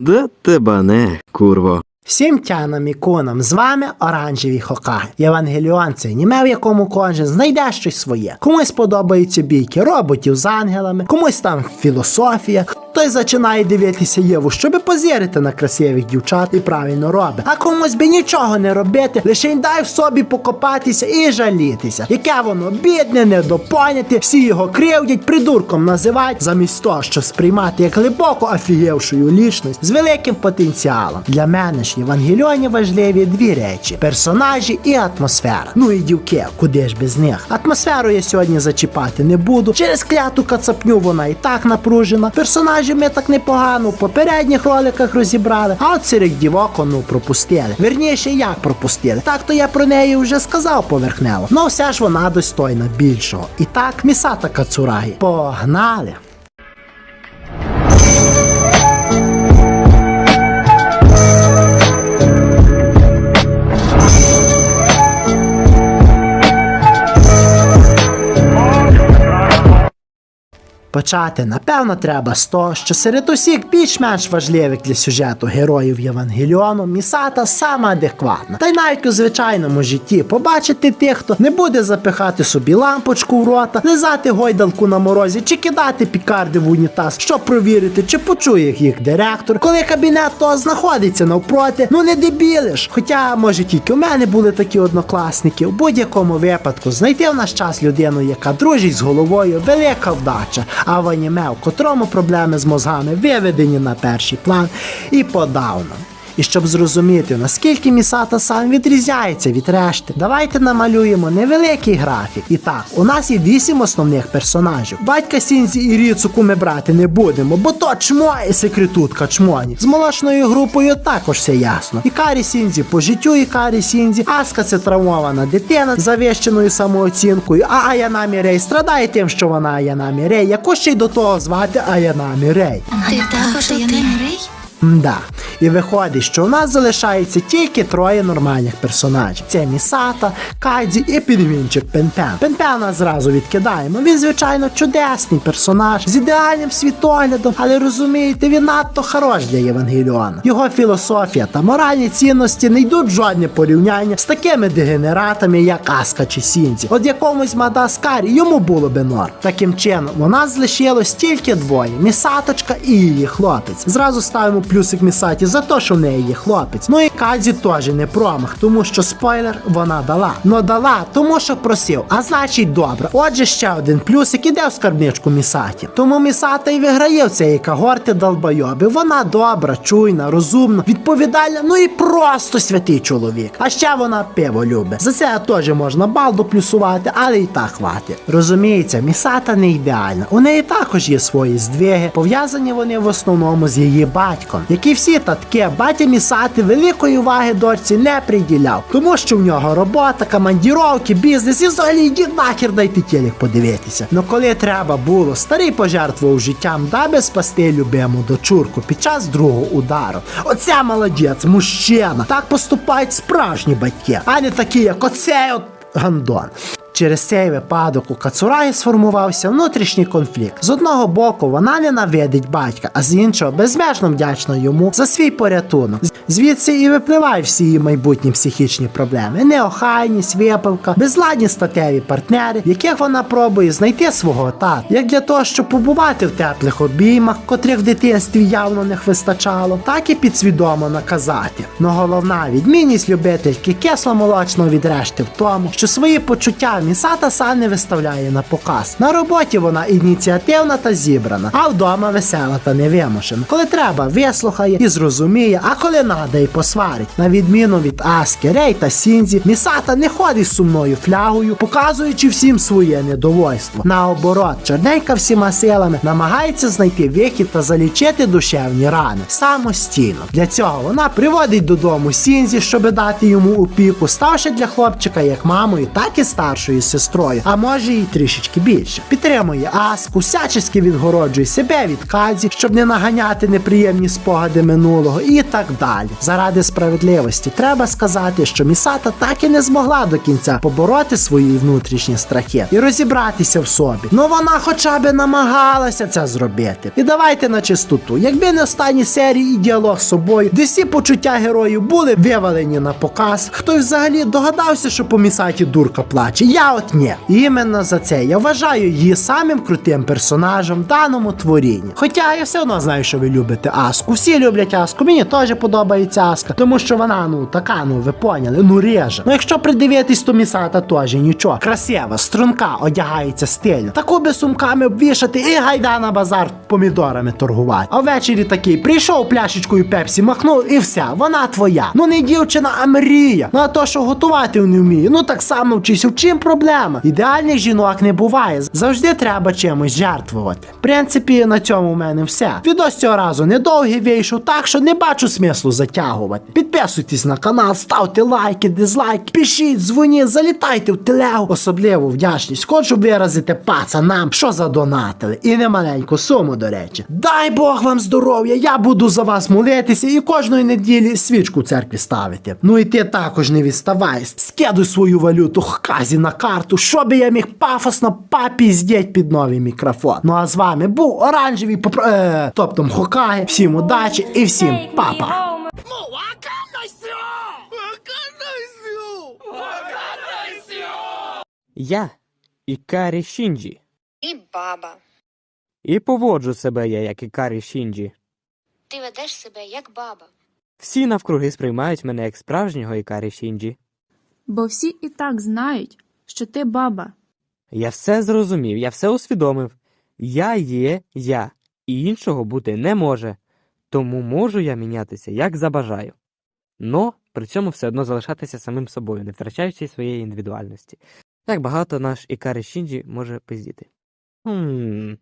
Да тебе не, курво. Всім тянам і кунам, з вами оранжеві хокаги. Євангеліон це німе, в якому кожен знайде щось своє. Комусь подобаються бійки роботів з ангелами, комусь там філософія. Хтось починає дивитися Єву, щоби позірити на красивих дівчат і правильно робить. А комусь би нічого не робити, лише й дай в собі покопатися і жалітися. Яке воно бідне, недопоняте, всі його кривдять, придурком називають, замість того, щоб сприймати як глибоко офігівшою лічність з великим потенціалом. Для мене ж Євангеліоні важливі дві речі: персонажі і атмосфера. Ну і дівки, куди ж без них? Атмосферу я сьогодні зачіпати не буду. Через кляту кацапню вона і так напружена. Персонажі ми так непогано в попередніх роликах розібрали, а от серед дівок ну пропустили. Верніше, як пропустили. Так то я про неї вже сказав поверхнево. Ну все ж вона достойна більшого. І так, місата Кацурагі. Погнали! Почати, напевно, треба з того, що серед усіх більш-менш важливих для сюжету героїв Євангеліону Місата сама адекватна. Та й навіть у звичайному житті побачити тих, хто не буде запихати собі лампочку в рота, лизати гойдалку на морозі чи кидати пікарди в унітаз, щоб провірити, чи почує їх директор, коли кабінет того знаходиться навпроти. Ну не дебілиш. Хоча, може, тільки у мене були такі однокласники. У будь-якому випадку знайти в наш час людину, яка дружить з головою, велика вдача. А в аніме, в котрому проблеми з мозгами виведені на перший план і подавно. І щоб зрозуміти, наскільки Місата сам відрізняється від решти, давайте намалюємо невеликий графік. І так, у нас є вісім основних персонажів. Батька Сінзі і Ріцуку ми брати не будемо, бо то чмо і секретутка чмоні. З молочною групою також все ясно. Ікарі Сінзі по життю Ікарі Сінзі, Аска це травмована дитина з завищеною самооцінкою, а Аянамі Рей страдає тим, що вона Аянамі Рей, яку ще й до того звати Аянамі Рей. Ти також є Рей? Мда. І виходить, що у нас залишається тільки троє нормальних персонажів: це Місата, Кайдзі і підвінчик Пенпен. Пенпена зразу відкидаємо. Він, звичайно, чудесний персонаж з ідеальним світоглядом, але розумієте, він надто хорош для Євангеліона. Його філософія та моральні цінності не йдуть в жодне порівняння з такими дегенератами, як Аска чи Сінзі. От якомусь Мадаскарі йому було би норм. Таким чином, у нас залишилось тільки двоє: Місаточка і її хлопець. Зразу ставимо плюсик Місаті за те, що в неї є хлопець. Ну і Кадзі теж не промах, тому що спойлер вона дала. Ну дала, тому що просив, а значить добре. Отже, ще один плюсик іде в скарбничку Місаті. Тому Місата і виграє в цієї когорти долбойоби. Вона добра, чуйна, розумна, відповідальна, ну і просто святий чоловік. А ще вона пиво любить. За це теж можна бал доплюсувати, але і так хватить. Розуміється, Місата не ідеальна. У неї також є свої здвиги. Пов'язані вони в основному з її батьком, який всі татки батя Місати великої уваги дочці не приділяв, тому що в нього робота, командіровки, бізнес і взагалі йди нахер дайте телек подивитися. Ну коли треба було, старий пожертвував життям, даби спасти любиму дочурку під час другого удару. Оце молодець, мужчина. Так поступають справжні батьки, а не такі, як оцей от гандон. Через цей випадок у Кацурагі сформувався внутрішній конфлікт. З одного боку, вона ненавидить батька, а з іншого безмежно вдячна йому за свій порятунок. Звідси і випливають всі її майбутні психічні проблеми: неохайність, випивка, безладні статеві партнери, яких вона пробує знайти свого тата, як для того, щоб побувати в теплих обіймах, котрих в дитинстві явно не вистачало, так і підсвідомо наказати. Но головна відмінність любительки кисломолочного від решти в тому, що свої почуття Місата сам не виставляє на показ. На роботі вона ініціативна та зібрана, а вдома весела та невимушена. Коли треба, вислухає і зрозуміє, а коли надо, і посварить. На відміну від Аски, Рей та Сінзі, Місата не ходить з сумною флягою, показуючи всім своє недовольство. Наоборот, чорненька всіма силами намагається знайти вихід та залічити душевні рани самостійно. Для цього вона приводить додому Сінзі, щоб дати йому опіку, ставши для хлопчика як мамою, так і старшою старшою сестрою, а може і трішечки більше. Підтримує Аску, всячески відгороджує себе від Кадзі, щоб не наганяти неприємні спогади минулого і так далі. Заради справедливості треба сказати, що Місата так і не змогла до кінця побороти свої внутрішні страхи і розібратися в собі. Ну вона хоча б намагалася це зробити. І давайте на чистоту. Якби не останні серії і діалог з собою, де всі почуття героїв були вивалені на показ, хтось взагалі догадався, що по місаті дурка плаче. Я от ні. Іменно за це я вважаю її самим крутим персонажем в даному творінні. Хоча я все одно знаю, що ви любите Аску. Всі люблять Аску. Мені теж подобається Аска, тому що вона ну така, ну ви поняли, ну реже. Ну якщо придивитись, то місата теж нічого. Красива, струнка, одягається стильно. Таку би сумками обвішати і гайда на базар помідорами торгувати. А ввечері такий прийшов пляшечкою пепсі, махнув і все, вона твоя. Ну не дівчина, а мрія. Ну а то, що готувати не вміє, ну так само вчися. В чим проблема? Ідеальних жінок не буває. Завжди треба чимось жертвувати. В принципі, на цьому в мене все. Відос цього разу недовгий вийшов, так що не бачу смислу затягувати. Підписуйтесь на канал, ставте лайки, дизлайки, пишіть, дзвоніть, залітайте в телегу. Особливу вдячність хочу виразити пацанам, що задонатили. І не маленьку суму, до речі. Дай Бог вам здоров'я, я буду за вас молитися і кожної неділі свічку в церкві ставити. Ну і ти також не відставай. Скидуй свою валюту хказі на карту, щоб я міг пафосно попіздіть під новий мікрофон. Ну а з вами був оранжевий попро... е, топтом Хокаги. Всім удачі і всім папа. Я Ікарі Шінджі. І баба. І поводжу себе я, як Ікарі Шінджі. Ти ведеш себе як баба. Всі навкруги сприймають мене як справжнього Ікарі Шінджі. Бо всі і так знають, що ти баба. Я все зрозумів, я все усвідомив. Я є я, і іншого бути не може. Тому можу я мінятися, як забажаю. Но при цьому все одно залишатися самим собою, не втрачаючи своєї індивідуальності. Як багато наш Ікарі Шінджі може пиздіти. Хм.